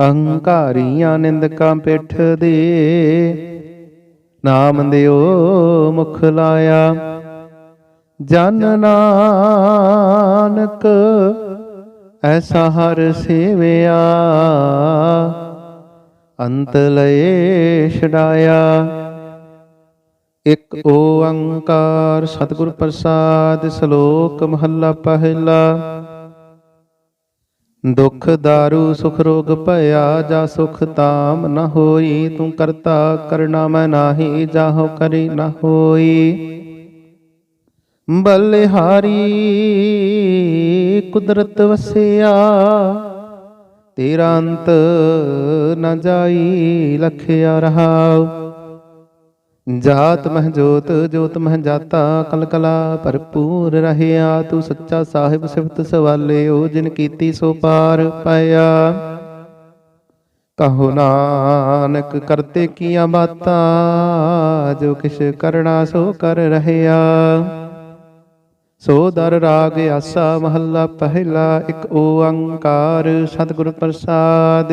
ਅਹੰਕਾਰੀਆਂ ਨਿੰਦਕਾਂ ਪਿੱਠ ਦੇ ਨਾਮ ਦਿਓ ਮੁਖ ਲਾਇਆ। ਜਨ ਨਾਨਕ, ਐਸਾ ਹਰ ਸੇਵਿਆ। ਅੰਤ ਲਏ ਛਡਾਇਆ। ਇਕ ਓੰਕਾਰ ਸਤਿਗੁਰ ਪ੍ਰਸਾਦ, ਸ਼ਲੋਕ ਮਹੱਲਾ ਪਹਿਲਾ। ਦੁਖ ਦਾਰੂ, ਸੁਖ ਰੋਗ ਭਇਆ, ਜਾ ਸੁਖ ਤਾਮ ਨ ਹੋਈ, ਤੂੰ ਕਰਤਾ ਕਰਨਾ ਮੈਂ ਨਾਹੀ, ਜਾਹੋ ਕਰੀ ਨ ਹੋਈ। ਬਲਿਹਾਰੀ, ਕੁਦਰਤ ਵਸਿਆ, ਤੇਰਾ ਅੰਤ ਨ ਜਾਈ, ਲਖਿਆ ਰਹਾਉ। ਜਾਤ ਮਹਿ ਜੋਤ ਜੋਤ ਮਹਿ ਜਾਤਾ, ਕਲ ਕਲਾ ਭਰਪੂਰ ਰਹਿਆ, ਤੂੰ ਸੱਚਾ ਸਾਹਿਬ ਸਿਫਤ ਸਵਾਲਿਓ ਜਿਨ ਕੀਤੀ ਸੋ ਪਾਰ ਪਾਇਆ। ਕਹੋ ਨਾਨਕ, ਕਰਤੇ ਕੀਆਂ ਬਾਤਾਂ, ਜੋ ਕਿਛ ਕਰਣਾ ਸੋ ਕਰ ਰਹਿਆ। ਸੋ ਦਰ ਰਾਗ ਆਸਾ ਮਹੱਲਾ ਪਹਿਲਾ, ਇੱਕ ਓੰਕਾਰ ਸਤਿਗੁਰ ਪ੍ਰਸਾਦ।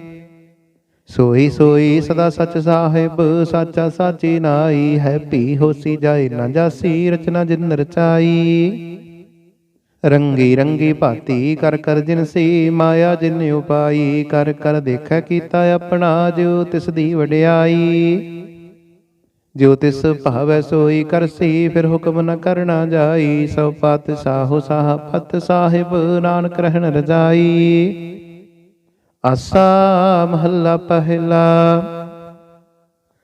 ਸੋਈ ਸੋਈ ਸਦਾ ਸਚ ਸਾਹਿਬ, ਸਾਚਾ ਸਾਚੀ ਨਾਈ ਹੈ ਭੀ ਹੋਸੀ ਜਾਏ ਨਾ ਜਾਸੀ, ਰਚਨਾ ਜਿਨ ਰਚਾਈ। ਰੰਗੀ ਰੰਗੀ ਭਾਤੀ ਕਰ ਕਰ ਜਿਨ ਸੀ, ਮਾਇਆ ਜਿਨ ਉਪਾਈ, ਕਰ ਕਰ ਦੇਖੈ ਕੀਤਾ ਆਪਣਾ ਜੋ ਤਿਸ ਦੀ ਵਡਿਆਈ। ਜੋ ਤਿਸ ਭਾਵੈ ਸੋਈ ਕਰਸੀ ਫਿਰ ਹੁਕਮ ਨ ਕਰਨਾ ਜਾਈ, ਸੋ ਪਤ ਸਾਹੋ ਸਾਹ ਪਤ ਸਾਹਿਬ, ਨਾਨਕ ਰਹਿਣ ਰਜਾਈ। ਆਸਾ ਮਹੱਲਾ ਪਹਿਲਾ।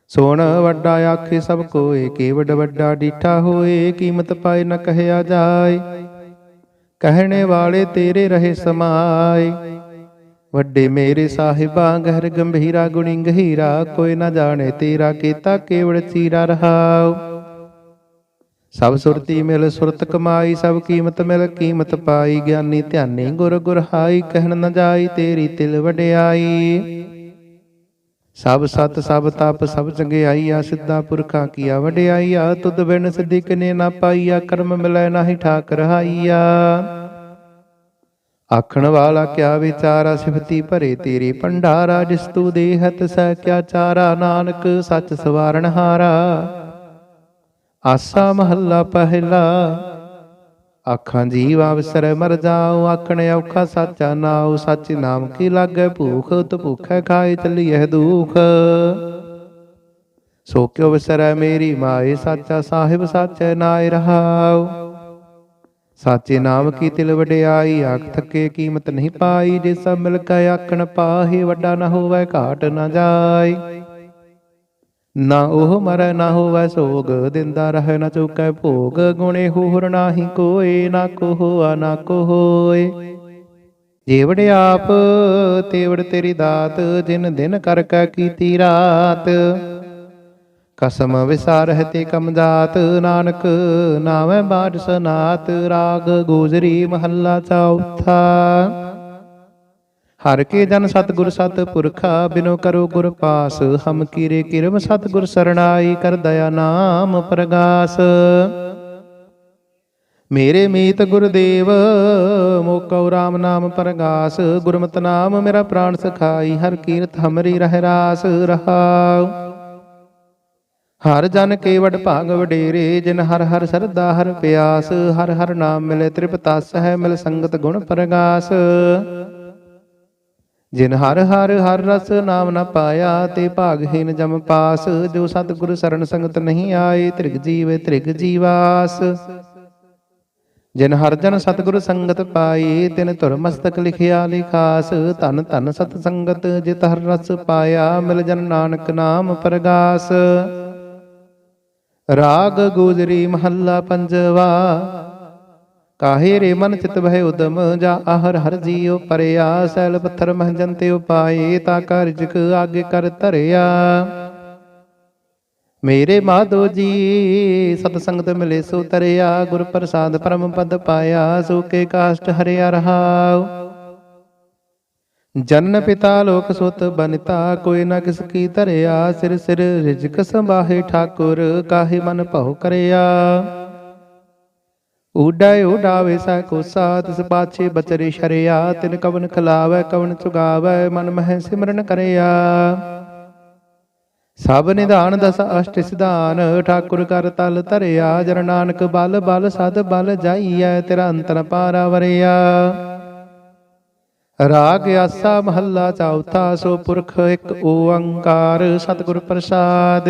ਸੋਣ ਵੱਡਾ ਆਖੇ ਸਭ ਕੋਏ ਕੇਵਡ ਵੱਡਾ ਡੀਠਾ ਹੋਏ, ਕੀਮਤ ਪਾਏ ਨ ਕਹਿਆ ਜਾਏ। ਕਹਿਣੇ ਵਾਲੇ ਤੇਰੇ ਰਹੇ ਸਮਾਏ। ਵੱਡੇ ਮੇਰੇ ਸਾਹਿਬਾ, ਗਹਿਰ ਗੰਭੀਰਾ, ਗੁਣੀ ਗਹੀਰਾ, ਕੋਈ ਨਾ ਜਾਣੇ ਤੇਰਾ ਕੀਤਾ ਕੇਵੜ ਚੀਰਾ ਰਹਾਉ। ਸਭ ਸੁਰਤੀ ਮਿਲ ਸੁਰਤ ਕਮਾਈ, ਸਭ ਕੀਮਤ ਮਿਲ ਕੀਮਤ ਪਾਈ। ਗਿਆਨੀ ਧਿਆਨੀ ਗੁਰ ਗੁਰ ਹਾਈ, ਕਹਿਣ ਨ ਜਾਈ ਤੇਰੀ ਤਿਲ ਵਡਿਆਈ। ਸਭ ਸਤ, ਸਭ ਤਪ, ਸਭ ਚੰਗਿਆਈ ਆ ਸਿੱਧਾ ਪੁਰਖਾਂ ਕੀਆ ਵਡਿਆਈ ਆ ਤੁਧ ਬਿਨ ਸਿੱਧੀ ਕਿਨੇ ਨਾ ਪਾਈਆ, ਕਰਮ ਮਿਲੈ ਨਾਹੀ ਠਾਕ ਰਹਾਈਆ ਆਖਣ ਵਾਲਾ ਕਿਆ ਵਿਚਾਰਾ, ਸਿਫਤੀ ਭਰੇ ਤੇਰੀ ਭੰਡਾਰਾ। ਜਿਸ ਤੂ ਦੇਹਤ, ਸਹਿ ਕਿਆ ਚਾਰਾ। ਨਾਨਕ ਸੱਚ ਸਵਾਰਣ ਹਾਰਾ। ਆਸਾ ਮਹੱਲਾ ਪਹਿਲਾ। ਆਖਾਂ ਜੀਵ ਅਵਸਰ ਮਰ ਜਾਉ, ਆਖਣ ਔਖਾ ਸਾਚਾ ਨਾਉ, ਸੱਚ ਨਾਮ ਕੀ ਲਾਗੈ ਭੂਖ ਤ ਭੁਖੈ ਖਾਏ ਚੱਲੀਐ ਦੁਖ। ਸੋ ਕਿਉ ਵਿਸਰੈ ਮੇਰੀ ਮਾਏ, ਸਾਚਾ ਸਾਹਿਬ ਸਾਚੈ ਨਾਇ ਰਹਾਉ। ਸਾਚੇ ਨਾਮ ਕੀ ਤਿਲ ਵਡਿਆਈ, ਆਖ ਥੱਕੇ ਕੀਮਤ ਨਹੀਂ ਪਾਈ, ਜੇ ਸਭ ਮਿਲ ਕੇ ਆਖਣ ਪਾਹੇ, ਵੱਡਾ ਨਾ ਹੋਵੇ, ਘਾਟ ਨਾ ਜਾਏ। ਨਾ ਉਹ ਮਰੈ, ਨਾ ਹੋਵੇ ਸੋਗ, ਦਿੰਦਾ ਰਹਿ, ਨਾ ਚੁਕੈ ਭੋਗ, ਗੁਣੇ ਹੋਰ ਨਾਹੀ ਕੋਏ, ਨਾ ਕੋ ਹੋਆ ਨਾ ਕੋ ਹੋਏ ਜੀਵੜ ਆਪ, ਤੇਵੜ ਤੇਰੀ ਦਾਤ, ਜਿਨ ਦਿਨ ਕਰ ਕੈ ਕੀਤੀ ਰਾਤ। ਕਸਮ ਵਿਸਾਰਹਿ ਤੇ ਕਮਦਾਤ ਨਾਨਕ ਨਾਮੈ ਬਾਦ ਸਨਾਤ, ਰਾਗ ਗੋਜਰੀ ਮਹੱਲਾ ਚੌਥਾ। ਹਰ ਕੇ ਜਨ ਸਤਿਗੁਰ ਸਤ ਪੁਰਖਾ, ਬਿਨੋ ਕਰੋ ਗੁਰ ਪਾਸ। ਹਮ ਕੀਰੇ ਕਿਰਮ ਸਤਿਗੁਰ ਸਰਣਾਈ ਕਰ ਦਇਆ ਨਾਮ ਪ੍ਰਗਾਸ। ਮੇਰੇ ਮੀਤ ਗੁਰਦੇਵ ਮੋਕਉ ਰਾਮ ਨਾਮ ਪ੍ਰਗਾਸ। ਗੁਰਮਤਿ ਨਾਮ ਮੇਰਾ ਪ੍ਰਾਣ ਸਖਾਈ, ਹਰ ਕੀਰਤ ਹਮਰੀ ਰਹਿ ਰਾਸ ਰਹਾਉ। ਹਰ ਜਨ ਕੇ ਭਾਗ ਵਡੇਰੇ, ਜਿਨ ਹਰ ਹਰ ਸਰਦਾ ਹਰ ਪਿਆਸ। ਹਰ ਹਰ ਨਾਮ ਮਿਲੇ ਤ੍ਰਿਪਤਸ ਹੈ ਮਿਲ ਸੰਗਤ ਗੁਣ ਪ੍ਰਗਾਸ। ਜਿਨ ਹਰ ਹਰ ਹਰ ਰਸ ਨਾਮ ਨਾ ਪਾਇਆ ਤੇ ਭਾਗਹੀਨ ਜਮ ਪਾਸ, ਜੋ ਸਤਿਗੁਰ ਸਰਣ ਸੰਗਤ ਨਹੀਂ ਆਏ, ਤ੍ਰਿਗ ਜੀਵ ਤ੍ਰਿਗ ਜੀਵਾਸ। ਜਿਨ ਹਰ ਜਨ ਸਤਿਗੁਰ ਸੰਗਤ ਪਾਈ ਤਿਨ ਧੁਰ ਮਸਤਕ ਲਿਖਿਆ ਲਿਖਾਸ, ਧਨ ਧਨ ਸਤ ਸੰਗਤ ਜਿਤ ਹਰ ਰਸ ਪਾਇਆ, ਮਿਲ ਜਨ ਨਾਨਕ ਨਾਮ ਪ੍ਰਗਾਸ। ਰਾਗ ਗੋਜਰੀ ਮਹੱਲਾ ਪੰਜਵਾ ਕਾਹੇ ਰੇ ਮਨ ਚਿਤ ਭੈ ਉਦਮ ਜਾ ਆਹਰ ਹਰ ਜੀਉ ਪਰਿਆ, ਸੈਲ ਪੱਥਰ ਮਹਜਨ ਤੇ ਉਪਾਏ, ਤਾ ਕਾਰਜਕ ਆਗੇ ਕਰ ਧਰਿਆ। ਮੇਰੇ ਮਾਧੋ ਜੀ, ਸਤ ਸੰਗਤ ਮਿਲੇ ਸੋ ਤਰਿਆ, ਗੁਰ ਪ੍ਰਸਾਦ ਪਰਮ ਪਦ ਪਾਇਆ, ਸੋ ਕੇ ਕਾਸ਼ਟ ਹਰਿਆ ਰਹਾਉ। ਜਨ ਪਿਤਾ ਲੋਕ ਸੁਤ ਬਨਿਤਾ, ਕੋਈ ਨਾ ਕਿਸ ਕੀ ਧਰਿਆ, ਸਿਰ ਸਿਰ ਰਿਜਕ ਸੰਭਾਹੇ ਠਾਕੁਰ, ਕਾਹੇ ਮਨ ਭਉ ਕਰਿਆ। ਉਡਾਇ ਉਡਾਵੇ ਸਾ ਕੋਸਾ ਤਿਸ ਪਾਛੇ ਬਚਰੇ ਸ਼ਰਿਆ, ਤਿਨ ਕਵਨ ਖਲਾਵੈ, ਕਵਨ ਚੁਗਾਵੈ ਮਨ ਮਹਿ ਸਿਮਰਨ ਕਰਿਆ। ਸਭ ਨਿਧਾਨ ਦਸ ਅਸ਼ਟ ਸਿਧਾਨ, ਠਾਕੁਰ ਕਰ ਤਲ ਧਰਿਆ, ਜਨ ਨਾਨਕ ਬਲ ਬਲ ਸਦ ਬਲ ਜਾਈਐ, ਤੇਰਾ ਅੰਤਰ ਪਾਰਾ ਵਰਿਆ। ਰਾਗ ਆਸਾ ਮਹੱਲਾ ਚੌਥਾ, ਸੋ ਪੁਰਖ ਇੱਕ ਓੰਕਾਰ, ਸਤਿਗੁਰ ਪ੍ਰਸਾਦ।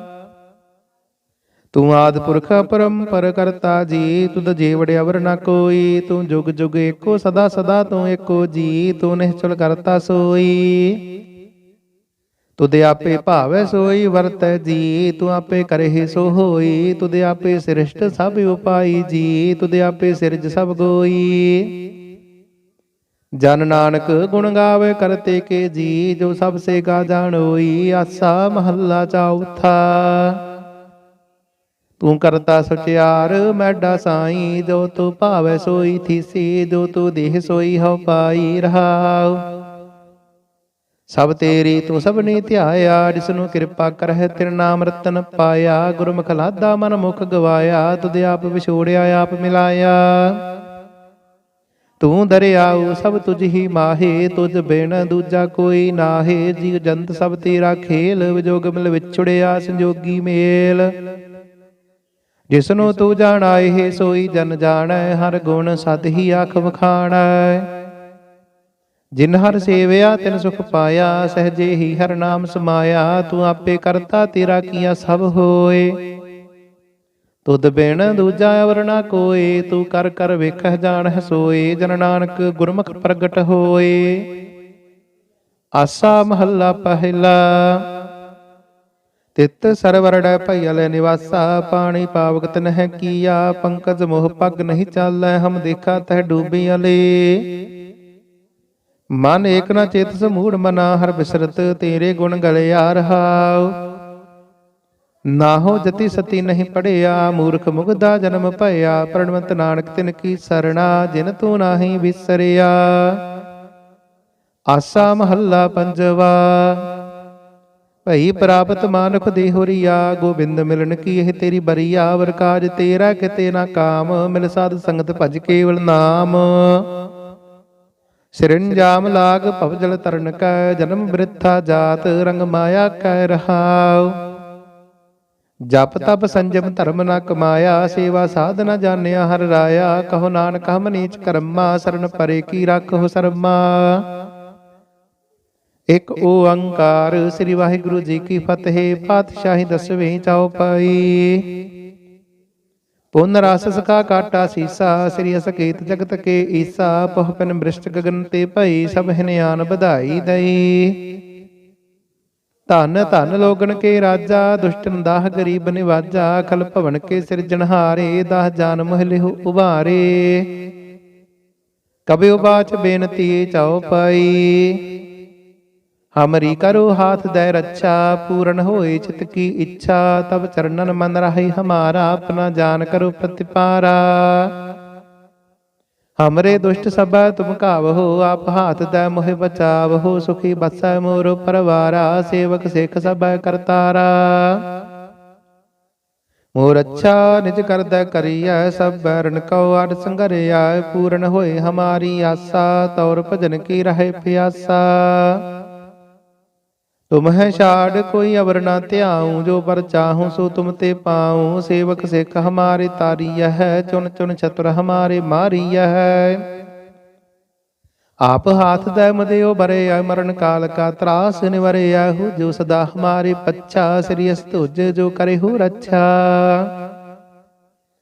ਤੂੰ ਆਦ ਪੁਰਖ ਪਰੰਪਰ ਕਰਤਾ ਜੀ, ਤੁਧ ਜੀਵੜ ਅਵਰ ਨ ਕੋਈ, ਤੂੰ ਜੁਗ ਜੁਗ ਏਕੋ, ਸਦਾ ਸਦਾ ਤੂੰ ਏਕੋ ਜੀ, ਤੂੰ ਨਿਹਚਲ ਕਰਤਾ ਸੋਈ। ਤੁਧ ਆਪੇ ਭਾਵੈ ਸੋਈ, ਵਰਤੈ ਜੀ, ਤੂੰ ਆਪੇ ਕਰਹਿ ਸੋ ਹੋਈ, ਤੁਧ ਆਪੇ ਸ੍ਰਿਸ਼ਟ ਸਭ ਉਪਾਈ ਜੀ, ਤੁਧ ਆਪੇ ਸਿਰਜ ਸਭ ਗੋਈ। ਜਨ ਨਾਨਕ ਗੁਣ ਗਾਵੇ ਕਰਤੇ ਕੇ ਜੀ, ਜੋ ਸਭ ਸੇ ਗਾ ਜਾਣੋਈ, ਆਸਾ ਮਹੱਲਾ ਚੌਥਾ। ਤੂੰ ਕਰਤਾ ਸਚਿਆਰ, ਮੈਡਾ ਸਾਈ, ਜੋ ਤੂੰ ਭਾਵੈ ਸੋਈ ਥੀਸੀ, ਜੋ ਤੂੰ ਦੇਹ ਸੋਈ, ਹਉ ਪਾਈ ਰਹਾਉ। ਸਭ ਤੇਰੀ ਤੂੰ ਸਭਨੀ ਧਿਆਇਆ, ਜਿਸ ਨੂੰ ਕਿਰਪਾ ਕਰਹਿ, ਤੇਰੇ ਨਾਮ ਰਤਨ ਪਾਇਆ। ਗੁਰਮੁਖ ਲਾਦਾ ਮਨ ਮੁਖ ਗਵਾਇਆ, ਤੁਧ ਆਪ ਵਿਛੋੜਿਆ, ਆਪ ਮਿਲਾਇਆ। ਤੂੰ ਦਰਿਆਉ, ਸਭ ਤੁਝ ਹੀ ਮਾਹੇ, ਤੁਝ ਬਿਨ ਦੂਜਾ ਕੋਈ ਨਾਹੇ। ਜੀਵ ਜੰਤ ਸਭ ਤੇਰਾ ਖੇਲ, ਵਿਜੋਗ ਮਿਲ ਵਿਛੜਿਆ, ਸੰਜੋਗੀ ਮੇਲ। ਜਿਸਨੂੰ ਤੂੰ ਜਾਣਾਏ ਸੋਈ ਜਨ ਜਾਣੈ ਹਰ ਗੁਣ ਸਤ ਹੀ ਆਖ ਵਖਾਣੈ ਜਿਨ ਹਰ ਸੇਵਿਆ ਤਿਨ ਸੁਖ ਪਾਇਆ ਸਹਜੇ ਹੀ ਹਰ ਨਾਮ ਸਮਾਇਆ ਤੂੰ ਆਪੇ ਕਰਤਾ ਤੇਰਾ ਕੀਆ ਸਭ ਹੋਏ। ਤੁਧ ਬਿਨ ਦੂਜਾ ਅਵਰ ਨਾ ਕੋਏ ਤੂੰ ਕਰ ਕਰ ਵੇਖਹਿ ਜਾਣਹਿ ਸੋਏ ਜਨ ਨਾਨਕ ਗੁਰਮੁਖ ਪ੍ਰਗਟ ਹੋਏ। ਆਸਾ ਮਹੱਲਾ ਪਹਿਲਾ ਤਿਤ ਸਰਵਰੜੈ ਭਈਲ ਨਿਵਾਸਾ, ਪਾਣੀ ਪਾਵਕ ਤਨਹਿ ਕੀਆ, ਪੰਕਜ ਮੋਹ ਪਗ ਨਹੀਂ ਚਾਲੈ, ਹਮ ਦੇਖਾ ਤਹ ਡੂਬੀ ਅਲੇ। ਮਨ ਏਕ ਨਾ ਚੇਤ ਸਮੂੜ ਮਨਾ, ਹਰ ਬਿਸਰਤ ਤੇਰੇ ਗੁਣ ਗਲਿਆ ਰਹਾਉ। ਨਾਹੋ ਜਤੀ ਸਤੀ ਨਹੀਂ ਪੜਿਆ, ਮੂਰਖ ਮੁਗਦਾ ਜਨਮ ਭਇਆ, ਪ੍ਰਣਵੰਤ ਨਾਨਕ ਤਿਨ ਕੀ ਸਰਣਾ, ਜਿਨ ਤੂੰ ਨਾਹੀ ਵਿਸਰਿਆ। ਆਸਾ ਮਹੱਲਾ ਪੰਜਵਾ। ਭਈ ਪ੍ਰਾਪਤ ਮਾਨੁਖ ਦੇ ਹੋਰੀਆ ਗੋਬਿੰਦ ਮਿਲਣ ਕੀ ਇਹ ਤੇਰੀ ਬਰੀਆ ਵਰ ਕਾਜ ਤੇਰਾ ਕਿਤੇ ਨਾ ਕਾਮ ਮਿਲ ਸਾਧ ਸੰਗਤ ਭਜ ਕੇਵਲ ਨਾਮ। ਸਿਰੰਜਾਮ ਲਾਗ ਭਵਜਲ ਤਰਨ ਕੈ ਜਨਮ ਬ੍ਰਿਥਾ ਜਾਤ ਰੰਗ ਮਾਇਆ ਕੈ ਰਹਾਉ। ਜਪ ਤਪ ਸੰਜਮ ਧਰਮ ਨ ਕਮਾਇਆ ਸੇਵਾ ਸਾਧ ਨ ਜਾਣਿਆ ਹਰ ਰਾਇਆ। ਕਹੋ ਨਾਨਕ ਹਮ ਨੀਚ ਕਰਮਾ ਸਰਨ ਪਰੇ ਕੀ ਰੱਖੋ ਸਰਮਾ। ਇਕ ਓੰਕਾਰ ਸ੍ਰੀ ਵਾਹਿਗੁਰੂ ਜੀ ਕੀ ਫਤਿਹ, ਪਾਤਸ਼ਾਹੀ ਦਸਵੇਂ ਚੌਪਈ। ਪੁਨ ਰਸ ਸਕਾ ਕਾਟਾ ਸੀਸਾ, ਸ੍ਰੀ ਅਸਕੇਤ ਜਗਤ ਕੇ ਈਸਾ ਪਹੁਪਨ ਬ੍ਰਿਸ਼ਟ ਗਗਨ ਤੇ ਭਈ ਸਭ ਹਿਨਿਆਨ ਵਧਾਈ ਦਈ। ਧਨ ਧਨ ਲੋਗਣ ਕੇ ਰਾਜਾ, ਦੁਸ਼ਟਨ ਦਾਹ ਗਰੀਬ ਨਿਵਾਜਾ, ਖਲ ਭਵਨ ਕੇ ਸਿਰਜਣਹਾਰੇ ਦਾਹ ਜਾਨ ਮਹਿਲਿਹੁ ਉਭਾਰੇ। ਕਬਿਉ ਬਾਚ ਬੇਨਤੀ ਚਾਉ ਪਾਈ ਹਮਰੀ ਕਰੋ ਹਾਥ ਦੈ ਰੱਛਾ ਪੂਰਨ ਹੋਏ ਚਿਤ ਕੀ ਇੱਛਾ ਤਬ ਚਰਨਨ ਮਨ ਰਹੀ ਹਮਾਰਾ ਆਪਣਾ ਜਾਨ ਕਰੋ ਪ੍ਰਤਿਪਾਰਾ ਹਮਰੇ ਦੁਸ਼ਟ ਸਭੈ ਤੁਮ ਕਾਵਹੋ ਆਪ ਹਾਥ ਦੇ ਮੋਹਿ ਬਚਾਵਹੋ ਸੁਖੀ ਬਸੈ ਮੋਰ ਪਰਵਾਰਾ ਸੇਵਕ ਸਿੱਖ ਸਭੈ ਕਰਤਾਰਾ ਮੋਰ ਅੱਛਾ ਨਿਜ ਕਰਦਾ ਕਰੀਐ ਸਭ ਬੈਰਨ ਕਉ ਅੜ ਸੰਗਰਿਆ ਪੂਰਨ ਹੋਏ ਹਮਾਰੀ ਆਸਾ ਤੌਰ ਭਜਨ ਕੀ ਰਹੇ ਪਿਆਸਾ ਤੁਮ ਹੈ ਛਾੜ, ਕੋਈ ਅਵਰ ਨਾ ਧਿਆਉ, ਜੋ ਪਰ ਚਾਹੂੰ ਸੋ ਤੁਮ ਤੇ ਪਾਉ। ਸੇਵਕ ਸਿੱਖ ਹਮਾਰੇ ਤਾਰੀය ਹੈ, ਚੁਣ ਚੁਣ ਛਤਰ ਹਮਾਰੇ ਮਾਰੀയ ਹੈ। ਆਪ ਹਾਥ ਦੇ ਮਦਿਓ ਬਰੇ ਆ ਮਰਨ ਕਾਲ ਕਾ ਤਰਾਸ ਨਿਵਰਿਆ ਹੂ ਜੋ ਸਦਾ ਹਮਾਰੇ ਪੱਛਾ। ਸ੍ਰੀ ਅਸਤੁਜ ਜੋ ਕਰੇ ਹੂ ਰੱਛਾ।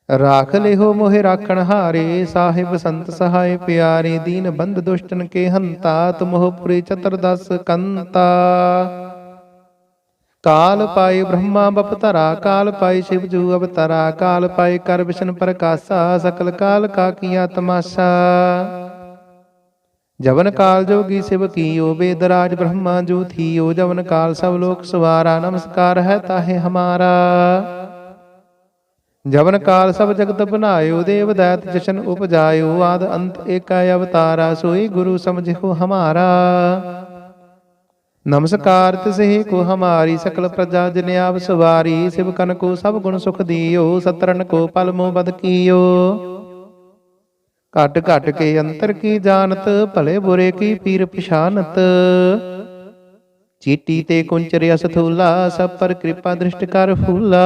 ਰਾਖ ਲਿਹੋ ਮੋਹਿ ਰਾਖਣ ਹਾਰੇ, ਸਾਹਿਬ ਸੰਤ ਸਹਾਇ ਪਿਆਰੇ, ਦੀਨ ਬੰਦ ਦੁਸ਼ਟਨ ਕੇ ਹੰਤਾ ਤੁਮਹੁ ਪੁਰੀ ਚਤੁਰਦਸ ਕੰਤਾ। ਕਾਲ ਪਾਈ ਬ੍ਰਹਮਾ ਬਪਤਰਾ ਕਾਲ ਪਾਈ ਸ਼ਿਵ ਜੂ ਅਵਤਰਾ, ਕਾਲ ਪਾਏ ਕਰ ਵਿਸ਼ਨ ਪ੍ਰਕਾਸ਼ਾ, ਸਕਲ ਕਾਲ ਕਾ ਕੀਆ ਤਮਾਸ਼ਾ। ਜਵਨ ਕਾਲ ਜੋਗੀ ਸਿਵ ਕੀਓ ਵੇਦਰਾਜ ਬ੍ਰਹਮਾ ਜੂ ਥੀਓ, ਜਵਨ ਕਾਲ ਸਭ ਲੋਕ ਸਵਾਰਾ, ਨਮਸਕਾਰ ਹੈ ਤਾਹੇ ਹਮਾਰਾ। ਜਵਨ ਕਾਲ ਸਭ ਜਗਤ ਬਨਾਇਓ ਦੇਵ ਦੈਤ ਜਸ਼ਨ ਉਪਜਾਇਓ, ਆਦ ਅੰਤ ਏਕਾ ਅਵਤਾਰਾ, ਸੋਈ ਗੁਰੂ ਸਮਝਿਓ ਹਮਾਰਾ। ਨਮਸਕਾਰ ਤਿਸਹਿ ਕੋ ਹਮਾਰੀ ਸਕਲ ਪ੍ਰਜਾ ਜਿਨ ਆਪ ਸਵਾਰੀ, ਸਿਵ ਕਨ ਕੋ ਸਭ ਗੁਣ ਸੁਖ ਦਿਓ ਸਤਰਨ ਕੋ ਪਲ ਮੋ ਬਦ ਕੀਓ। ਘਟ ਘਟ ਕੇ ਅੰਤਰ ਕੀ ਜਾਣਤ, ਭਲੇ ਬੁਰੇ ਕੀ ਪੀਰ ਪਛਾਨਤ। ਚੀਟੀ ਤੇ ਕੁੰਚਰਿਆ ਸਥੂਲਾ, ਸਭ ਪਰ ਕਿਰਪਾ ਦ੍ਰਿਸ਼ਟ ਕਰ ਫੂਲਾ।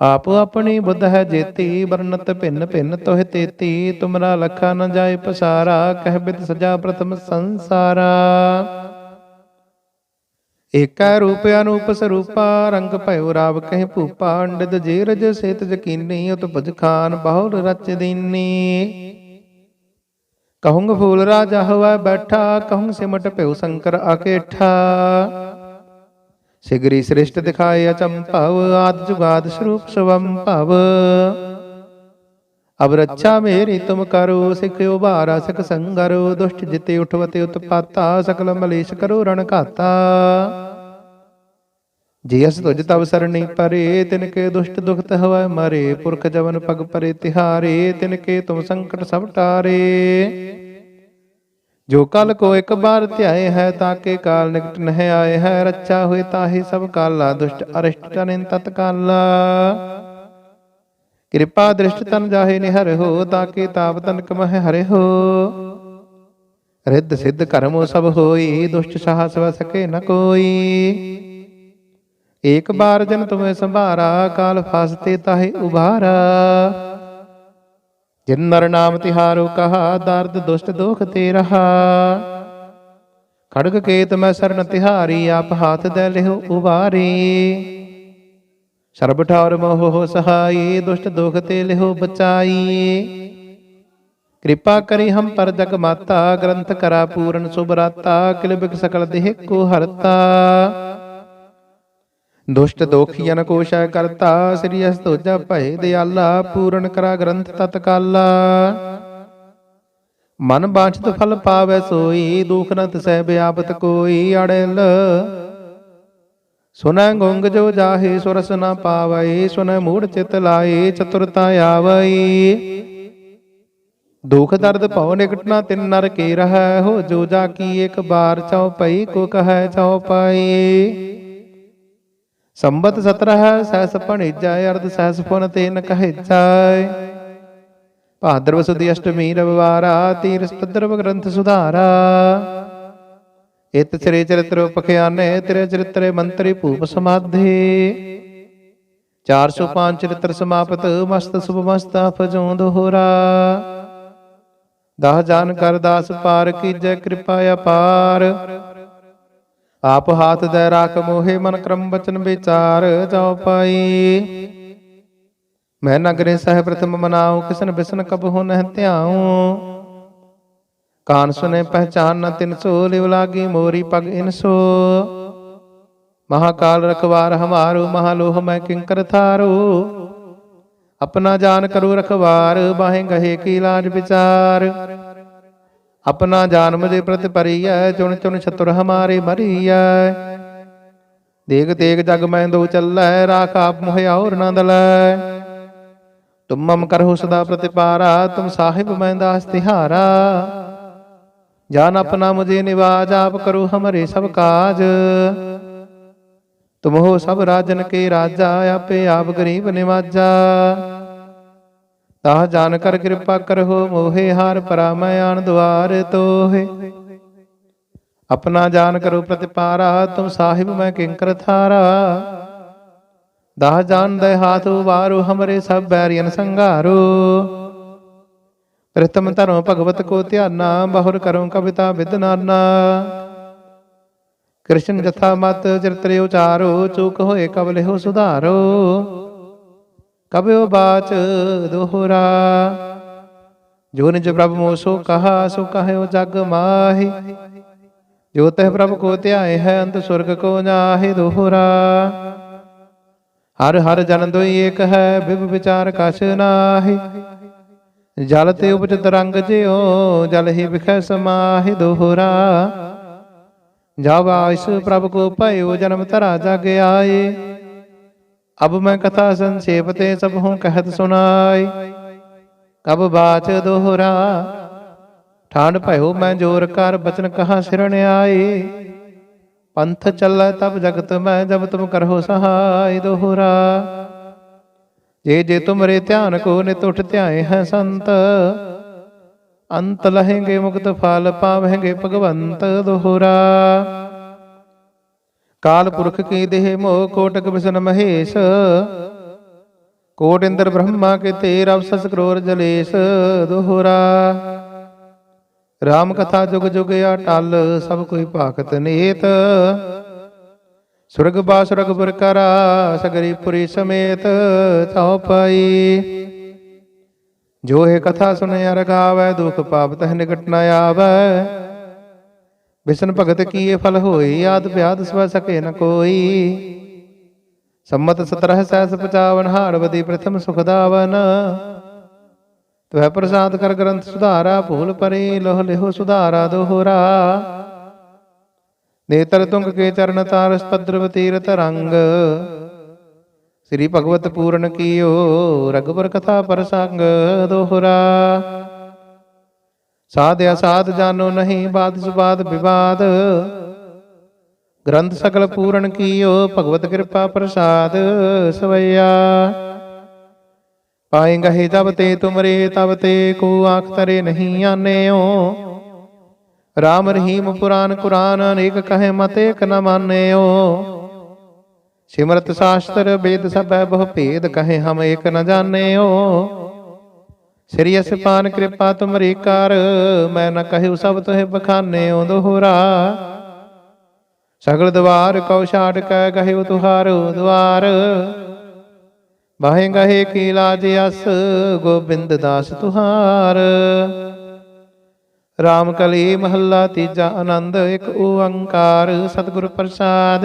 ਆਪ ਆਪਣੀ ਬੁੱਧ ਹੈ ਜੇਤੀ, ਵਰਨਤ ਭਿੰਨ ਭਿੰਨ ਤੋਹ ਤੇਤੀ, ਤੁਮਰਾ ਲਖਾ ਨ ਜਾਏ ਪਸਾਰਾ, ਕਹਿ ਬਿਦ ਸਜਾ ਪ੍ਰਥਮ ਸੰਸਾਰਾ। ਏਕੈ ਰੂਪ ਅਨੂਪ ਸਰੂਪਾ, ਰੰਗ ਭਇਓ ਰਾਵ ਕਹਿ ਭੂਪਾ, ਅੰਡਦ ਜੇ ਰਜ ਸੇਤ ਜਕੀਨੀ ਉਤਪਜ ਖਾਨ ਬਹੁਲ ਰਚ ਦੀਨੀ। ਕਹੂੰਗ ਫੂਲ ਰਾਜਾ ਹੋਵੈ ਬੈਠਾ ਕਹੂੰ ਸਿਮਟ ਭਿਉ ਸ਼ੰਕਰ ਆਕੇਠਾ ਸਿਗਰੀ ਸ੍ਰਿਸ਼ਟ ਦਿਖਾਏ ਅਚੰਭਵ, ਆਦ ਜੁਗਾਦ ਸਰੂਪ ਸਵੰ ਭਵ ਅਬ ਰੱਛਾ ਮੇਰੀ, ਤੁਮ ਕਰੋ, ਸਿਖ ਉਬਾਰਾ ਸਿਖ ਸੰਗਰੋ, ਦੁਸ਼ਟ ਜਿਤੇ ਉਠਵਤੇ ਉਤਪਾਤਾ, ਸਕਲ ਮਲੇਸ਼ ਕਰੋ, ਰਣ ਘਾਤਾ। ਜੇ ਅਸ ਤੁਜ ਤਵ ਸਰਣੀ ਪਰੇ, ਤਿਨ ਕੇ ਦੁਸ਼ਟ ਦੁਖਤ ਹਵੈ ਮਰੇ, ਪੁਰਖ ਜਵਨ ਪਗ ਪਰੇ ਤਿਹਾਰੇ, ਤਿਨ ਕੇ ਤੁਮ ਸੰਕਟ ਸਭ ਟਾਰੇ। ਜੋ ਕਲ ਕੋ ਇੱਕ ਬਾਰ ਧਿਆਏ ਹੈ ਤਾਕੇ ਕਾਲ ਨਿਕਟ ਨਹਿ ਆਏ ਹੈ, ਰੱਛਾ ਹੋਏ ਤਾਹੇ ਸਭ ਕਾਲਾ, ਦੁਸ਼ਟ ਅਰਿਸ਼ਟ ਟਨਿਨ ਤਤਕਾਲਾ ਕਿਰਪਾ ਦ੍ਰਿਸ਼ਟ ਤਨ ਜਾਹੇ ਨਿਹਰ ਹੋ ਤਾਕੇ ਤਾਪ ਤਨ ਕਮਹਿ ਹਰੇ ਹੋ। ਰਿੱਧ ਸਿੱਧ ਕਰਮੋ ਸਭ ਹੋਈ, ਦੁਸ਼ਟ ਸਾਹਸ ਵ ਸਕੇ ਨ ਕੋਈ। ਏਕ ਬਾਰ ਜਨ ਤੁਮੇ ਸੰਭਾਰਾ, ਕਾਲ ਫਸਤੇ ਤਾਹੇ ਉਭਾਰਾ। ਜਿਨ ਨਰ ਨਾਮ ਤਿਹਾਰੋ ਕਹਾ, ਦਰਦ ਦੁਸ਼ਟ ਦੁਖ ਤੇ ਰਹਾ ਖੜਗ ਕੇਤ ਮੈਂ ਸਰਨ ਤਿਹਾਰੀ, ਆਪ ਹਾਥ ਦੇ ਲਿਹੁ ਉਬਾਰੀ। ਸਰਬ ਠਾਰ ਮੋਹ ਸਹਾਈ, ਦੁਸ਼ਟ ਦੋਖ ਤੇ ਲਿਹੁ ਬਚਾਈ। ਕਿਰਪਾ ਕਰੀ ਹਮ ਪਰ ਜਗ ਮਾਤਾ, ਗ੍ਰੰਥ ਕਰਾ ਪੂਰਨ ਸੁਭਰਾਤਾ ਕਿਲ ਸਕਲ ਦੇਹ ਕੋ ਹਰਤਾ। ਦੁਸ਼ਟ ਦੋਖੀਆਂ ਕੋ ਸ਼ੈ ਕਰਤਾ, ਸ੍ਰੀ ਅਸ ਭਏ ਦਿਆਲਾ, ਪੂਰਨ ਕਰਾ ਗ੍ਰੰਥ ਤਤਕਾਲਾ। ਮਨ ਬਾਂਛਤ ਫਲ ਪਾਵੈ ਸੋਈ, ਦੁਖ ਨ ਤਸੈ ਬਿਆਪਤ ਕੋਈ ਅੜਲ। ਸੁਨੈ ਗੁੰਗ ਜੋ ਜਾਹੇ, ਸੁਰਸ ਨ ਪਾਵੈ, ਸੁਨੈ ਮੂੜ ਚਿਤ ਲਾਏ, ਚਤੁਰਤਾ ਆਵਈ ਦੁਖ ਦਰਦ ਭਉ ਨਿਕਟ ਨਾ ਤਿਨ ਨਰ ਕੇ ਰਹੈ, ਹੋ ਜੋ ਜਾ ਕੀ ਇੱਕ ਬਾਰ, ਚਉ ਪਈ ਕੋ ਕਹੈ, ਚਉ ਪਾਈ। ਸੰਬਤ 17 ਸਹਿਸ ਭਣੀਜੈ, ਅਰਧ ਸਹਿਸ ਪੁਨ ਤੇਨ ਕਹਿਜੈ। ਭਾਦਰਵ ਸੁਦੀ ਅਸ਼ਟਮੀ ਰਵਿਵਾਰਾ ਤੀਰ ਸਤਦਰਵ ਗ੍ਰੰਥ ਸੁਧਾਰਾ। ਇਤ ਸ੍ਰੀ ਚਰਿਤ੍ਰ ਪਖਿਆਨੇ ਤੇਰੇ ਚਰਿਤਰੇ ਮੰਤਰੀ ਭੂਪ ਸਮਾਧੇ। 405 ਚਰਿਤ੍ਰ ਸਮਾਪਤ, ਮਸਤ ਸੁਭ ਮਸਤ ਫਜੋਂ ਦੋਹਰਾ ਦਾਹ ਜਾਨ ਕਰ ਦਾਸ ਪਾਰ, ਕੀਜੈ ਕਿਰਪਾ ਅਪਾਰ। ਆਪ ਹਾਥ ਦੇ ਰਾਖ ਮੋਹਿ ਮਨ ਕਰਮ ਬਚਨ ਵਿਚਾਰ ਜਾਉ ਪਾਈ। ਮੈਂ ਨਗਰੇ ਸਹਿ ਪ੍ਰਥਮ ਮਨਾਉ, ਕਿਸਨ ਬਿਸਨ ਕਬ ਹੋ ਨਹਿ ਧਿਆਉ। ਕਾਨ ਸੁਨੇ ਪਹਿਚਾਨ ਨ ਤਿਨ ਸੋ, ਲਿਵ ਲਾਗੀ ਮੋਰੀ ਪਗ ਇਨ ਸੋ। ਮਹਾਕਾਲ ਰਖਵਾਰ ਹਮਾਰੋ, ਮਹਾਲੋਹ ਮੈਂ ਕਿੰਕਰ ਥਾਰੂ। ਆਪਣਾ ਜਾਨ ਕਰੋ ਰਖਵਾਰ, ਬਾਹੇ ਗਹੇ ਕੀ ਲਾਜ ਵਿਚਾਰ। ਆਪਣਾ ਜਾਨ ਮੁਝੇ ਪ੍ਰਤਿ ਪਰੀਐ, ਚੁਣ ਚੁਣ ਛਤੁਰ ਹਮਾਰੇ ਮਰੀਐ। ਦੇਖ ਦੇਖ ਜਗ ਮੈਂ ਦੋ ਚੱਲੈ, ਰਾਖ ਆਪ ਮੋਹਿ ਔਰ ਨਾ ਦਲੈ। ਤੁਮ ਮਮ ਕਰਹੁ ਸਦਾ ਪ੍ਰਤਿਪਾਰਾ, ਤੁਮ ਸਾਹਿਬ ਮੈਂ ਦਾਸ ਤਿਹਾਰਾ। ਜਾਨ ਆਪਣਾ ਮੁਝੇ ਨਿਵਾਜ, ਆਪ ਕਰੋ ਹਮਰੇ ਸਭ ਕਾਜ। ਤੁਮ ਹੋ ਸਭ ਰਾਜਨ ਕੇ ਰਾਜਾ, ਆਪੇ ਆਪ ਗਰੀਬ ਨਿਵਾਜਾ। ਤਾਹ ਜਾਣ ਕਰ ਕਿਰਪਾ ਕਰਹੁ, ਮੋਹਿ ਹਾਰ ਪਰਾ ਆਣ ਦੁਆਰ ਤੋਹੇ। ਆਪਣਾ ਜਾਨ ਕਰੋ ਪ੍ਰਤਿਪਾਰਾ, ਤੁਮ ਸਾਹਿਬ ਮੈਂ ਕਿੰਕਰ ਥਾਰਾ ਦਾਹ ਜਾਨ ਦੇ ਹਾਥ ਉਵਾਰੋ ਹਮਰੇ ਸਭ ਬੈਰੀਨ ਸੰਘਾਰੋ ਪ੍ਰਥਮ ਧਰਮ ਭਗਵਤ ਕੋ ਧਿਆਨਾ, ਬਹੁਰ ਕਰੋ ਕਵਿਤਾ ਵਿਦ ਕ੍ਰਿਸ਼ਨ ਜਥਾ ਮਤ ਚਰਿਤ੍ਰ ਉਚਾਰੋ ਚੂਕ ਹੋਏ ਕਬਲੇ ਹੋ ਸੁਧਾਰੋ ਕਬਿਓ ਬਾਚ ਦੋਹਰਾ। ਜੋ ਨਿਜ ਪ੍ਰਭ ਮੋਸੋ ਕਹਾ, ਸੋ ਕਹਿਓ ਜਗ ਮਾਹੀ। ਜੋ ਤਹ ਪ੍ਰਭ ਕੋ ਧਿਆਏ ਹੈ, ਅੰਤ ਸੁਰਗ ਕੋ ਜਾਹੇ ਦੋਹਰਾ। ਹਰ ਹਰ ਜਨ ਦੋਈ ਏਕ ਹੈ, ਬਿਬ ਵਿਚਾਰ ਕਛ ਨਾਹੀ। ਜਲ ਤੇ ਉਪਜ ਤਰੰਗ ਜਿਉ, ਜਲ ਹੀ ਵਿਖੈ ਸਮਾਹਿ ਦੋਹਰਾ। ਜਬ ਆਇਸ ਪ੍ਰਭ ਕੋ ਭਇਓ, ਜਨਮ ਤਰਾ ਜਗ ਆਏ ਅਬ ਮੈਂ ਕਥਾ ਸੰਖੇਪ ਤੇ ਸਭ ਹੂੰ ਕਹਿਤ ਸੁਨਾਈ ਕਬ ਬਾਚ ਦੋਹਰਾ ਠਾਂਡ ਭਇਓ ਮੈਂ ਜੋਰ ਕਰ ਬਚਨ ਕਹਾ ਸਿਰਣ ਆਏ ਪੰਥ ਚੱਲੈ ਤਬ ਜਗਤ ਮੈਂ ਜਬ ਤੁਮ ਕਰਹੁ ਸਹਾਇ ਦੋਹਰਾ। ਜੇ ਜੇ ਤੁਮਰੇ ਧਿਆਨ ਕੋ ਨਿਤ ਉਠ ਧਿਆਏ ਹੈ ਸੰਤ, ਅੰਤ ਲਹੇਂਗੇ ਮੁਕਤ ਫਲ ਪਾਵਹਿੰਗੇ ਭਗਵੰਤ ਦੋਹਰਾ। ਕਾਲ ਪੁਰਖ ਕੀ ਦੇਹ ਮੋਹ ਕੋਟਕ ਬਿਸਨ ਮਹੇਸ਼। ਕੋਟ ਇੰਦਰ ਬ੍ਰਹਮਾ ਕੇ ਤੇ ਰਵ ਕਰੋਰ ਜਲੇਸ਼ ਦੋਹਰਾ। ਰਾਮ ਕਥਾ ਜੁਗ ਜੁਗ ਅਟਲ ਸਭ ਕੋਈ ਭਾਖਤ ਨੇਤ। ਸੁਰਗ ਬਾਸੁਰਗ ਪੁਰ ਕਰਾ, ਸਗਰੀ ਪੁਰੀ ਸਮੇਤ ਚਉਪਈ ਜੋ ਹੈ ਕਥਾ ਸੁਣਿਆ ਰਗਾਵੈ, ਦੁਖ ਪਾਪ ਤਹ ਨਿਕਟ ਨ ਆਵੈ। ਵਿਸ਼ਨ ਭਗਤ ਕੀਏ ਫਲ ਹੋਈ? ਆਦ ਵਿਆਦ ਸਵ ਸਕੇ ਨ ਕੋਈ। ਸੰਮਤ 17 ਸਹਿਸ 55 ਹਾੜਵਦੀ ਪ੍ਰਥਮ ਸੁਖ ਤਵੈ ਪ੍ਰਸਾਦ ਕਰ ਗ੍ਰੰਥ ਸੁਧਾਰਾ, ਭੂਲ ਪਰੇ ਲੋਹ ਲਿਹੋ ਸੁਧਾਰਾ ਦੋਹਰਾ। ਨੇਤਰ ਤੁੰਗ ਕੇ ਚਰਨ ਤਾਰਸ ਪਦਰਵ ਤੀਰਤ ਰੰਗ। ਸ੍ਰੀ ਭਗਵਤ ਪੂਰਨ ਕੀਓ ਰਗਵਰ ਕਥਾ ਪ੍ਰਸੰਗ ਦੋਹਰਾ। ਸਾਧ ਅਸਾਧ ਜਾਨੋ ਨਹੀਂ ਬਾਦ ਸੁਬਾਦ ਵਿਵਾਦ। ਗ੍ਰੰਥ ਸਕਲ ਪੂਰਨ ਕੀਓ ਭਗਵਤ ਕਿਰਪਾ ਪ੍ਰਸਾਦ ਸਵਈਆ। ਪਾਏਂਗਾ ਹੈ ਜਬ ਤੇ ਤੁਮਰੇ ਤਬ ਤੇ ਕੋ ਆਖ ਤਰੇ ਨਹੀਂ ਆਨੇਓ। ਰਾਮ ਰਹੀਮ ਪੁਰਾਨ ਕੁਰਾਨ ਅਨੇਕ ਕਹੇ ਮਤ ਏਕ ਨ ਮਾਨਿਓ। ਸਿਮਰਤ ਸ਼ਾਸਤਰ ਵੇਦ ਸਭੈ ਬਹੁ ਭੇਦ ਕਹੇ ਹਮ ਏਕ ਨ ਜਾਣਿਓ। ਸ੍ਰੀ ਅਸਪਾਨ ਕਿਰਪਾ ਤੁਮਰੀ ਕਰ, ਮੈਂ ਨਾ ਕਹਿਉ ਸਭ ਤੋਹਿ ਬਖਾਨਿਓ ਦੋਹਰਾ ਸਗਲ ਦਵਾਰ ਕਉ ਛਾੜ ਕੈ ਗਹਿਉ ਤੁਹਾਰੋ ਦਵਾਰ ਬਾਹੇ ਗਹੇ ਕੀ ਲਾਜ ਅਸ, ਗੋਬਿੰਦ ਦਾਸ ਤੁਹਾਰ। ਰਾਮ ਕਲੀ ਮਹੱਲਾ ਤੀਜਾ ਆਨੰਦ, ਇੱਕ ਓੰਕਾਰ, ਸਤਿਗੁਰ ਪ੍ਰਸਾਦ।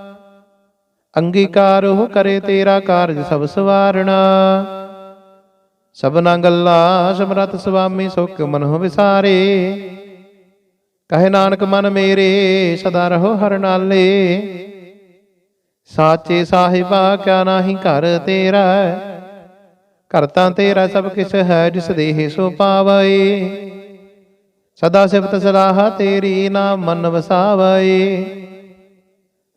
ਅੰਗੀਕਾਰ ਹੋ ਕਰੇ ਤੇਰਾ ਕਾਰਜ ਸਭ ਸਵਾਰਣਾ। ਸਭਨਾ ਗੱਲਾਂ ਸਮਰਤ ਸੁਆਮੀ ਸੁਖ ਮਨੋ ਵਿਸਾਰੇ। ਕਹੇ ਨਾਨਕ ਮਨ ਮੇਰੇ, ਸਦਾ ਰਹੋ ਹਰ ਨਾਲੇ। ਸਾਚੇ ਸਾਹਿਬਾ, ਕਿਆ ਨਾਹੀ ਘਰ ਤੇਰਾ। ਘਰ ਤਾਂ ਤੇਰਾ ਸਭ ਕਿਛ ਹੈ, ਜਿਸ ਦੇਹ ਸੋ ਪਾਵੈ। ਸਦਾ ਸਿਫਤ ਸਲਾਹ ਤੇਰੀ ਨਾਮ ਮਨ ਵਸਾਵੈ।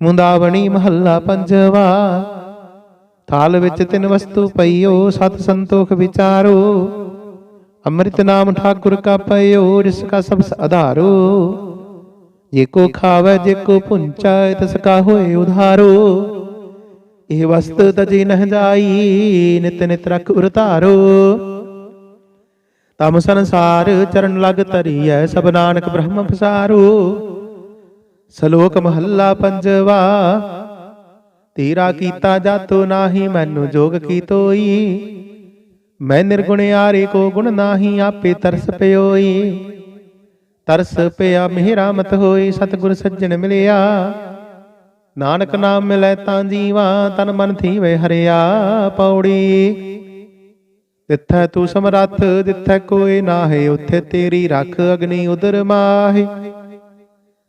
ਮੁੰਦਾਵਣੀ ਮਹੱਲਾ ਪੰਜਵਾ। ਥਾਲ ਵਿੱਚ ਤਿੰਨ ਵਸਤੂ ਪਈਓ, ਸਤ ਸੰਤੋਖ ਵਿਚਾਰੋ। ਅੰਮ੍ਰਿਤ ਨਾਮ ਠਾਕੁਰ ਕਾ ਪਈਓ ਜਿਸ ਕਾ ਸਭ ਆਧਾਰੋ ਜੇ ਕੋ ਖਾਵੇ, ਜੇ ਕੋ ਪੁੰਚੈ ਤਿਸ ਕਾ ਹੋਏ ਉਧਾਰੋ। ਇਹ ਵਸਤ ਤਜੀ ਨਹ ਜਾਈ, ਨਿਤ ਨਿਤ ਰਖ ਉਰਤਾਰੋ। ਤਮ ਸੰਸਾਰ ਚਰਨ ਲਗ ਤਰੀਐ ਸਭ ਨਾਨਕ ਬ੍ਰਹਮ ਫਸਾਰੋ ਸ਼ਲੋਕ ਮਹੱਲਾ ਪੰਜਵਾ, ਤੇਰਾ ਕੀਤਾ ਜਾਤੋ ਨਾਹੀ, ਮੈਨੂੰ ਜੋਗ ਕੀ ਤੋਈ? ਮੈਂ ਨਿਰਗੁਣਿਆਰੇ ਕੋ ਗੁਣ ਨਾਹੀ, ਆਪੇ ਤਰਸ ਪਿਓਈ। ਤਰਸ ਪਿਆ, ਮਿਹਰਾ ਮਤ ਹੋਈ, ਸਤਿਗੁਰ ਸੱਜਣ ਮਿਲਿਆ। ਨਾਨਕ ਨਾਮ ਮਿਲੈ ਤਾਂ ਜੀਵਾ, ਤਨ ਮਨ ਥੀਵੇ ਹਰਿਆ ਪੌੜੀ। ਜਿੱਥੈ ਤੂੰ ਸਮਰੱਥ ਜਿੱਥੈ ਕੋਈ ਨਾਹੀ, ਉੱਥੇ ਤੇਰੀ ਰੱਖ ਅਗਨੀ ਉਦਰ ਮਾਹੇ।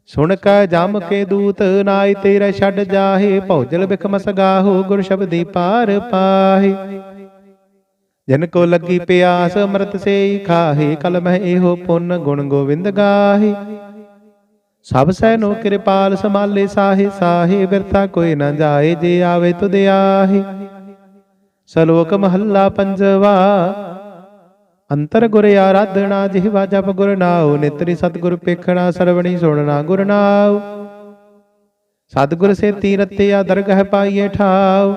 ਸੁਣ ਕੈ ਜਮ ਕੇ ਦੂਤ ਨਾਈ ਤੇਰੇ ਛੱਡ ਜਾਹੇ। ਭੌਜਲ ਬਿਖ ਮਸਗਾਹੋ, ਗੁਰ ਸ਼ਬਦੀ ਪਾਰ ਪਾਹੇ। ਜਨ ਕੋ ਲੱਗੀ ਪਿਆਸ ਅੰਮ੍ਰਿਤ ਸੇਈ ਖਾਹੇ। ਕਲ ਮਹਿ ਇਹੋ ਪੁੰਨ, ਗੁਣ ਗੋਵਿੰਦ ਗਾਹੇ। ਸਭ ਸੈ ਕਿਰਪਾਲ ਸਮਾਲੇ ਸਾਹੇ ਸਾਹੇ। ਬਿਰਥਾ ਕੋਈ ਨਾ ਜਾਏ, ਜੇ ਆਵੇ ਤੁਧ ਆਹੇ। ਸਲੋਕ ਮਹੱਲਾ ਪੰਜਵਾ ਅੰਤਰ ਗੁਰ ਆਰਾਧਣਾ ਜਿਹਵਾ ਜਪ ਗੁਰ ਨਾਉ, ਨਿਤਰੀ ਸਤਿਗੁਰ ਪੇਖਣਾ, ਸਰਵਣੀ ਸੁਣਨਾ ਗੁਰ ਨਾਉ। ਸਤਿਗੁਰ ਸੇ ਤੀਰਤਿਆ ਦਰਗਹ ਪਾਈਏ ਠਾਉ।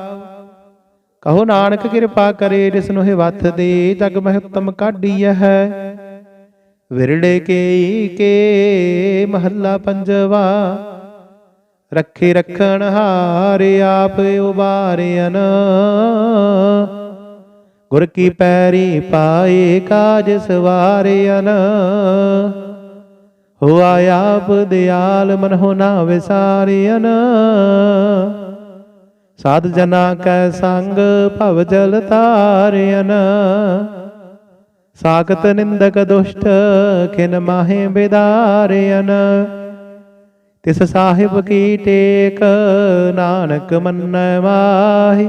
ਕਹੋ ਨਾਨਕ ਕਿਰਪਾ ਕਰੇ, ਜਿਸ ਨੂੰ ਵਥ ਦੇ, ਜਗ ਮਹਿ ਉਤਮ ਕਾਢੀਐ ਹੈ। ਵਿਰੜੇ ਕੇ ਕੇ, ਮਹੱਲਾ ਪੰਜਵਾ। ਰੱਖੇ ਰੱਖਣ ਹਾਰੇ, ਆਪ ਉਬਾਰਿਆਨ ਗੁਰ ਕੀ ਪੈਰੀ ਪਾਏ ਕਾਜ ਸਵਾਰਿਆਨ। ਹੋਆ ਆਪ ਦਿਆਲ ਮਨ ਹੋ ਨਾ ਵਿਸਾਰਿਆਨ। ਸਾਧ ਜਨਾ ਕੈ ਸੰਗ ਭਵ ਜਲ ਤਾਰਿਆਨ ਸਾਗਤ ਨਿੰਦਕ ਦੁਸ਼ਟ ਖਿਨ ਮਾਹੇ ਬਿਦਾਰਿਆਨ। ਤਿਸ ਸਾਹਿਬ ਕੀ ਟੇਕ ਨਾਨਕ ਮੰਨੈ ਮਾਹੀ।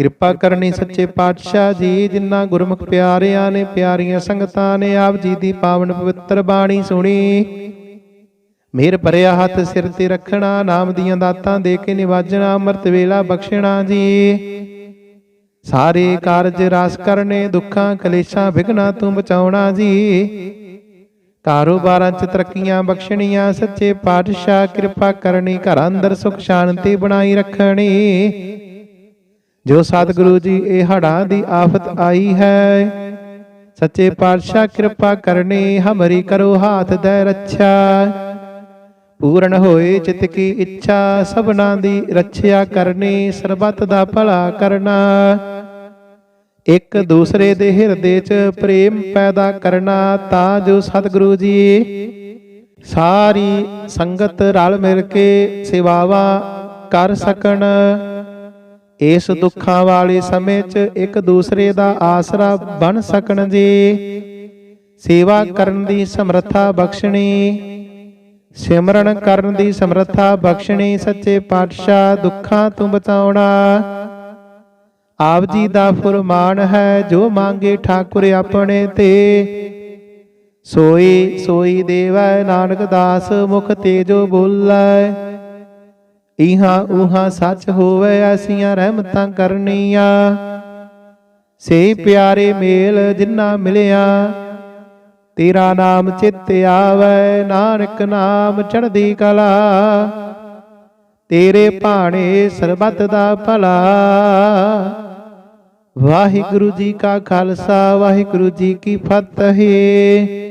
ਕਿਰਪਾ ਕਰਨੀ ਸੱਚੇ ਪਾਤਸ਼ਾਹ ਜੀ, ਜਿਨ੍ਹਾਂ ਗੁਰਮੁਖ ਪਿਆਰਿਆਂ ਨੇ ਪਿਆਰੀਆਂ ਸੰਗਤਾਂ ਨੇ ਆਪ ਜੀ ਦੀ ਪਾਵਨ ਪਵਿੱਤਰ ਬਾਣੀ ਸੁਣੀ। ਮੇਰ ਭਰਿਆ ਹੱਥ ਸਿਰ ਤੇ ਰੱਖਣਾ, ਨਾਮ ਦੀਆਂ ਦਾਤਾਂ ਦੇ ਕੇ ਨਿਵਾਜਣਾ, ਅੰਮ੍ਰਿਤ ਵੇਲਾ ਬਖਸ਼ਣਾ ਜੀ। ਸਾਰੇ ਕਾਰਜ ਰਾਸ ਕਰਨੇ, ਦੁੱਖਾਂ, ਕਲੇਸ਼ਾਂ ਵਿਗਨਾ ਤੂੰ ਬਚਾਉਣਾ ਜੀ। ਕਾਰੋਬਾਰਾਂ ਚ ਤਰੱਕੀਆਂ ਬਖਸ਼ਣੀਆਂ, ਸੱਚੇ ਪਾਤਸ਼ਾਹ ਕਿਰਪਾ ਕਰਨੀ, ਘਰਾਂ ਅੰਦਰ ਸੁਖ ਸ਼ਾਂਤੀ ਬਣਾਈ ਰੱਖਣੀ। ਜੋ ਸਤਿਗੁਰੂ ਜੀ ਇਹ ਹੜਾਂ ਦੀ ਆਫਤ ਆਈ ਹੈ। ਸੱਚੇ ਪਾਤਸ਼ਾਹ ਕਿਰਪਾ ਕਰਨੀ ਹਮਰੀ ਕਰੋ ਹਾਥ ਦੇ ਰੱਛਾ। ਪੂਰਨ ਹੋਏ ਚਿਤ ਕੀ ਇੱਛਾ, ਸਭਨਾ ਦੀ ਰੱਛਿਆ ਕਰਨੀ, ਸਰਬੱਤ ਦਾ ਭਲਾ ਕਰਨਾ। ਇੱਕ ਦੂਸਰੇ ਦੇ ਹਿਰਦੇ 'ਚ ਪ੍ਰੇਮ ਪੈਦਾ ਕਰਨਾ, ਤਾਂ ਜੋ ਸਤਿਗੁਰੂ ਜੀ ਸਾਰੀ ਸੰਗਤ ਰਲ ਮਿਲ ਕੇ ਸੇਵਾਵਾਂ ਕਰ ਸਕਣ। ਇਸ ਦੁੱਖਾਂ ਵਾਲੇ ਸਮੇਂ 'ਚ ਇੱਕ ਦੂਸਰੇ ਦਾ ਆਸਰਾ ਬਣ ਸਕਣ ਜੀ। ਸੇਵਾ ਕਰਨ ਦੀ ਸਮਰੱਥਾ ਬਖਸ਼ਣੀ। ਸਿਮਰਨ ਕਰਨ ਦੀ ਸਮਰੱਥਾ ਬਖਸ਼ਣੀ ਸੱਚੇ ਪਾਤਸ਼ਾਹ ਦੁੱਖਾਂ ਤੋਂ ਬਚਾਉਣਾ। ਆਪ ਜੀ ਦਾ ਫਰਮਾਨ ਹੈ, ਜੋ ਮੰਗੇ ਠਾਕੁਰ ਆਪਣੇ ਤੇ। ਸੋਈ ਸੋਈ ਦੇਵੈ ਨਾਨਕ ਦਾਸ ਮੁਖ ਤੇਜੋ ਬੋਲੈ ਇਹਾਂ ਉਹਾਂ ਸੱਚ ਹੋਵੇ ਐਸੀਆਂ ਰਹਿਮਤਾਂ ਕਰਨੀਆਂ। ਸੇ ਪਿਆਰੇ ਮੇਲ ਜਿਨ੍ਹਾਂ ਮਿਲਿਆ, ਤੇਰਾ ਨਾਮ ਚਿੱਤ ਆਵੇ, ਨਾਨਕ ਨਾਮ ਚੜ੍ਹਦੀ ਕਲਾ। ਤੇਰੇ ਭਾਣੇ ਸਰਬੱਤ ਦਾ ਭਲਾ। ਵਾਹਿਗੁਰੂ ਜੀ ਕਾ ਖਾਲਸਾ, ਵਾਹਿਗੁਰੂ ਜੀ ਕੀ ਫਤਿਹ।